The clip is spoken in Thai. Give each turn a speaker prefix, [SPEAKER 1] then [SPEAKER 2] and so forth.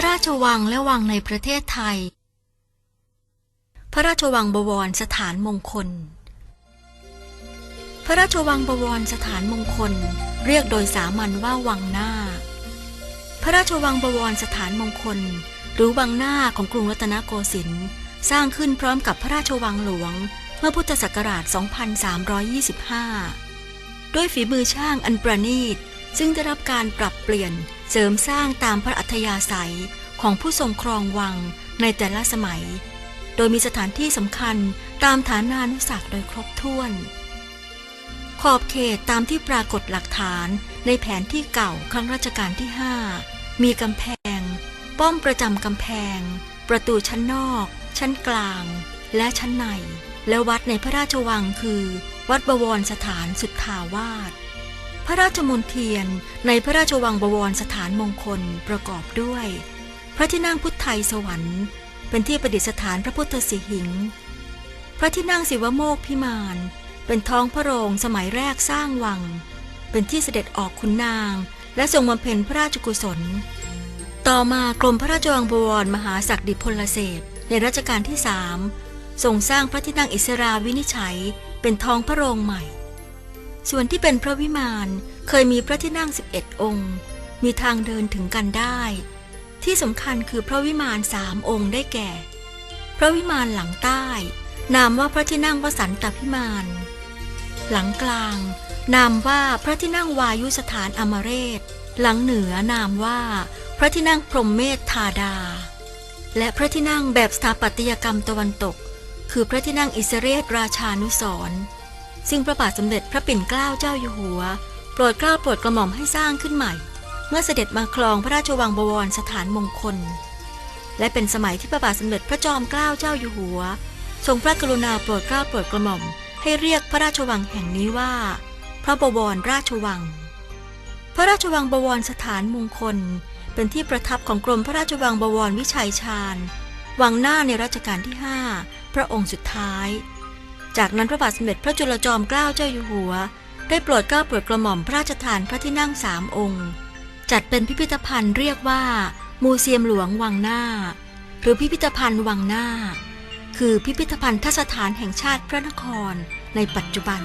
[SPEAKER 1] ระราชวังและวังในประเทศไทย พระราชวังบวรสถานมงคล พระราชวังบวรสถานมงคล เรียกโดยสามัญว่าวังหน้า พระราชวังบวรสถานมงคล หรือวังหน้าของกรุงรัตนโกสินทร์สร้างขึ้นพร้อมกับพระราชวังหลวง เมื่อพุทธศักราช 2325 ด้วยฝีมือช่างอันประณีต ซึ่งได้รับการปรับเปลี่ยนเสริมสร้างตามพระอัธยาศัยของผู้ทรงครองวังในแต่ละสมัย โดยมีสถานที่สำคัญตามฐานานุสักโดยครบถ้วน ขอบเขตตามที่ปรากฏหลักฐานในแผนที่เก่าครั้งรัชกาลที่ 5 มีกำแพง ป้อมประจำกำแพง ประตูชั้นนอก ชั้นกลาง และชั้นใน และวัดในพระราชวังคือ วัดบวรสถานสุทธาวาส พระราชมนเทียนในพระราชวังบวรสถานมงคลประกอบด้วย พระที่นั่งพุทธไทยสวรรค์ เป็นที่ประดิษฐานพระพุทธสิหิง พระที่นั่งศิวโมกพิมานเป็นท้องพระโรงสมัยแรกสร้างวัง เป็นที่เสด็จออกขุนนาง และทรงบำเพ็ญพระราชกุศล ต่อมากรมพระราชวังบวรมหาศักดิพลเสพในรัชกาลที่สามทรงสร้างพระที่นั่งอิสราวินิจฉัย เป็นท้องพระโรงใหม่ ส่วนที่เป็นพระวิมานเคยมีพระที่นั่ง 11 องค์ มีทางเดินถึงกันได้ ที่สำคัญคือพระวิมานสามองค์ได้แก่ พระวิมานหลังใต้ นามว่าพระที่นั่งวสันตพิมาน หลังกลาง นามว่าพระที่นั่งวายุสถานอมเรศ หลังเหนือนามว่าพระที่นั่งพรหมเมธธาดา และพระที่นั่งแบบสถาปัตยกรรมตะวันตก คือพระที่นั่งอิสเรศราชานุสรณ์ ซึ่งพระบาทสมเด็จพระปิ่นเกล้าเจ้าอยู่หัว โปรดเกล้าโปรดกระหม่อมให้สร้างขึ้นใหม่ เมื่อเสด็จมาครองพระราชวังบวรสถานมงคล และเป็นสมัยที่พระบาทสมเด็จพระจอมเกล้าเจ้าอยู่หัว ทรงพระกรุณาโปรดเกล้าโปรดกระหม่อมให้เรียกพระราชวังแห่งนี้ว่า พระบวรราชวัง พระราชวังบวรสถานมงคล เป็นที่ประทับของกรมพระราชวังบวรวิชัยชาญวังหน้าในรัชกาลที่ 5 พระองค์สุดท้าย จากนั้นพระบาทสมเด็จพระจุลจอมเกล้าเจ้าอยู่หัว ได้โปรดเกล้าโปรดกระหม่อมพระราชทานพระที่นั่งสามองค์ จัดเป็นพิพิธภัณฑ์เรียกว่า มูเซียมหลวงวังหน้า หรือพิพิธภัณฑ์วังหน้า คือพิพิธภัณฑ์ทสถานแห่งชาติพระนครในปัจจุบัน